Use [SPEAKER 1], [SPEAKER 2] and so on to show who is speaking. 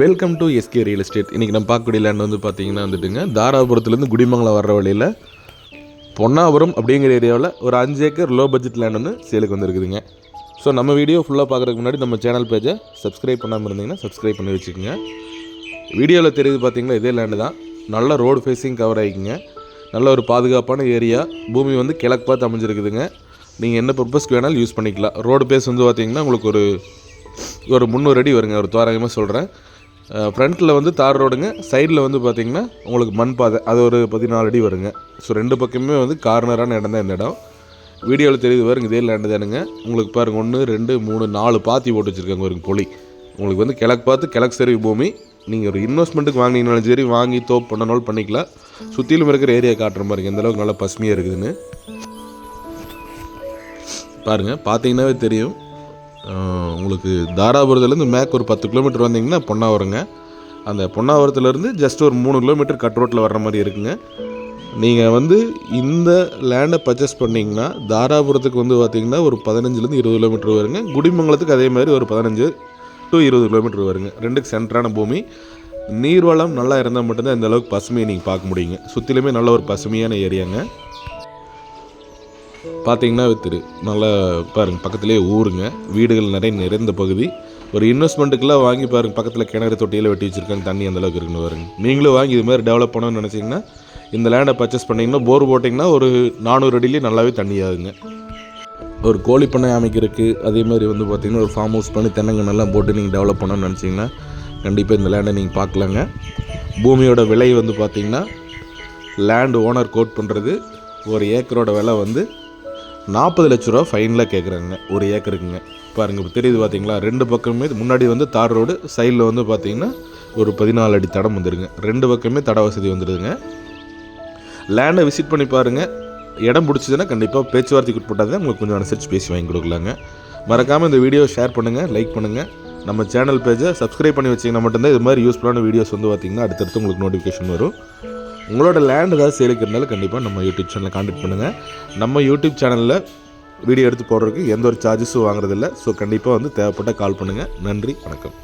[SPEAKER 1] Welcome to SK real estate இன்றைக்கி நம்ம பார்க்கக்கூடிய லேண்ட் வந்து பார்த்தீங்கன்னா வந்துட்டுங்க தாராபுரத்துலேருந்து குடிமங்கலம் வர்ற வழியில் பொன்னாபுரம் அப்படிங்கிற ஏரியாவில் ஒரு அஞ்சு ஏக்கர் லோ பட்ஜெட் லேண்ட் வந்து சேலுக்கு வந்துருக்குதுங்க. ஸோ நம்ம வீடியோ ஃபுல்லாக பார்க்குறதுக்கு முன்னாடி நம்ம சேனல் பேஜை சப்ஸ்கிரைப் பண்ணாமல் இருந்தீங்கன்னா சப்ஸ்கிரைப் பண்ணி வச்சுக்கோங்க. வீடியோவில் தெரியுது பார்த்தீங்களா இதே லேண்டு தான். நல்ல ரோடு ஃபேஸிங் கவர் ஆகிக்குங்க. நல்ல ஒரு பாதுகாப்பான ஏரியா. பூமி வந்து கிழக்கு பார்த்து அமைஞ்சிருக்குதுங்க. நீங்கள் என்ன பர்பஸ்க்கு வேணாலும் யூஸ் பண்ணிக்கலாம். ரோடு பேஸ் வந்து பார்த்திங்கன்னா உங்களுக்கு ஒரு ஒரு முந்நூறு அடி வருங்க. ஒரு தோராயமாக சொல்கிறேன் ஃப்ரண்ட்டில் வந்து தார் ரோடுங்க சைடில் வந்து பார்த்திங்கன்னா உங்களுக்கு மண் பாதை அது ஒரு பதினாலு அடி வருங்க. ஸோ ரெண்டு பக்கமே வந்து கார்னரான இடம் தான் இந்த இடம். வீடியோவில் தெரியுது பாருங்க இதே லேண்டு தானுங்க. உங்களுக்கு பாருங்கள் ஒன்று ரெண்டு மூணு நாலு பாத்தி போட்டு வச்சுருக்காங்க ஒரு பொலி. உங்களுக்கு வந்து கிழக்கு பார்த்து கிழக்கு சரி பூமி. நீங்கள் ஒரு இன்வெஸ்ட்மெண்ட்டுக்கு வாங்கினீங்கனாலும் சரி வாங்கி தோப் பண்ணனாலும் பண்ணிக்கலாம். சுற்றிலும் இருக்கிற ஏரியா காட்டுற பாருங்க எந்த அளவுக்கு நல்லா பசுமையாக இருக்குதுன்னு. பாருங்கள் பார்த்தீங்கன்னாவே தெரியும். உங்களுக்கு தாராபுரத்துலேருந்து மேக் ஒரு பத்து கிலோமீட்டர் வந்தீங்கன்னா பொன்னாவரங்க. அந்த பொன்னாவரத்துலேருந்து ஜஸ்ட் ஒரு மூணு கிலோமீட்டர் கட் ரோட்டில் வர்ற மாதிரி இருக்குங்க. நீங்கள் வந்து இந்த லேண்டை பர்ச்சேஸ் பண்ணிங்கன்னா தாராபுரத்துக்கு வந்து பார்த்தீங்கன்னா ஒரு பதினஞ்சுலேருந்து இருபது கிலோமீட்டர் வருங்க. குடிமங்கலத்துக்கு அதே மாதிரி ஒரு பதினஞ்சு டு இருபது கிலோமீட்டர் வருங்க. ரெண்டுக்கு சென்டரான பூமி. நீர்வளம் நல்லா இருந்தால் மட்டும்தான் இந்த அளவுக்கு பசுமையை நீங்கள் பார்க்க முடியுங்க. சுற்றிலுமே நல்ல ஒரு பசுமையான ஏரியாங்க பார்த்தீங்கன்னா வித்துரு நல்லா பாருங்க பக்கத்துலேயே ஊருங்க. வீடுகள் நிறைய நிறைந்த பகுதி. ஒரு இன்வெஸ்ட்மெண்ட்டுக்கெல்லாம் வாங்கி பாருங்கள் பக்கத்தில் கிணறு தொட்டியில் வெட்டி வச்சுருக்காங்க தண்ணி அந்தளவுக்கு இருக்குன்னு பாருங்க. நீங்களும் வாங்கி இது மாதிரி டெவலப் பண்ணணும்னு நினச்சிங்கன்னா இந்த லேண்டை பர்ச்சேஸ் பண்ணிங்கன்னா போர் போட்டிங்கன்னா ஒரு நானூறு அடியிலே நல்லாவே தண்ணி ஆகுங்க. ஒரு கோழி பண்ணை அமைக்கிறதுக்கு அதே மாதிரி வந்து பார்த்திங்கன்னா ஒரு ஃபார்ம் ஹவுஸ் பண்ணி தென்னங்கன்னெல்லாம் போட்டு நீங்கள் டெவலப் பண்ணணும்னு நினச்சிங்கன்னா கண்டிப்பாக இந்த லேண்டை நீங்கள் பார்க்கலாங்க பூமியோட விலை வந்து பார்த்திங்கன்னா லேண்ட் ஓனர் கோட் பண்ணுறது ஒரு ஏக்கரோட விலை வந்து நாற்பது லட்ச ரூபா ஃபைனில் கேட்குறாங்க ஒரு ஏக்கருக்குங்க. பாருங்க இப்போ தெரியுது பார்த்தீங்களா ரெண்டு பக்கமே முன்னாடி வந்து தார் ரோடு சைடில் வந்து பார்த்தீங்கன்னா ஒரு பதினாலு அடி தடம் வந்துடுங்க ரெண்டு பக்கமே தட வசதி வந்துடுதுங்க லேண்டை விசிட் பண்ணி பாருங்கள் இடம் பிடிச்சதுன்னா கண்டிப்பாக பேச்சுவார்த்தைக்கு உட்பட்டால் உங்களுக்கு கொஞ்சம் அனுசரித்து பேசி வாங்கி கொடுக்கலாங்க. மறக்காமல் இந்த வீடியோ ஷேர் பண்ணுங்கள் லைக் பண்ணுங்கள் நம்ம சேனல் பேஜை சப்ஸ்கிரைப் பண்ணி வச்சிங்கன்னா மட்டும்தான் இது மாதிரி யூஸ்ஃபுல்லான வீடியோஸ் வந்து பார்த்திங்கன்னா அடுத்தடுத்து உங்களுக்கு நோட்டிஃபிகேஷன் வரும். உங்களோட லேண்ட் ஏதாவது சேலுக்கு இருந்தாலும் கண்டிப்பாக நம்ம யூடியூப் சேனலை காண்டாக்ட் பண்ணுங்கள் நம்ம யூடியூப் சேனலில் வீடியோ எடுத்து போடுறதுக்கு எந்த ஒரு சார்ஜஸும் வாங்குறதில்ல. ஸோ கண்டிப்பாக வந்து தேவைப்பட்ட கால் பண்ணுங்கள் நன்றி வணக்கம்.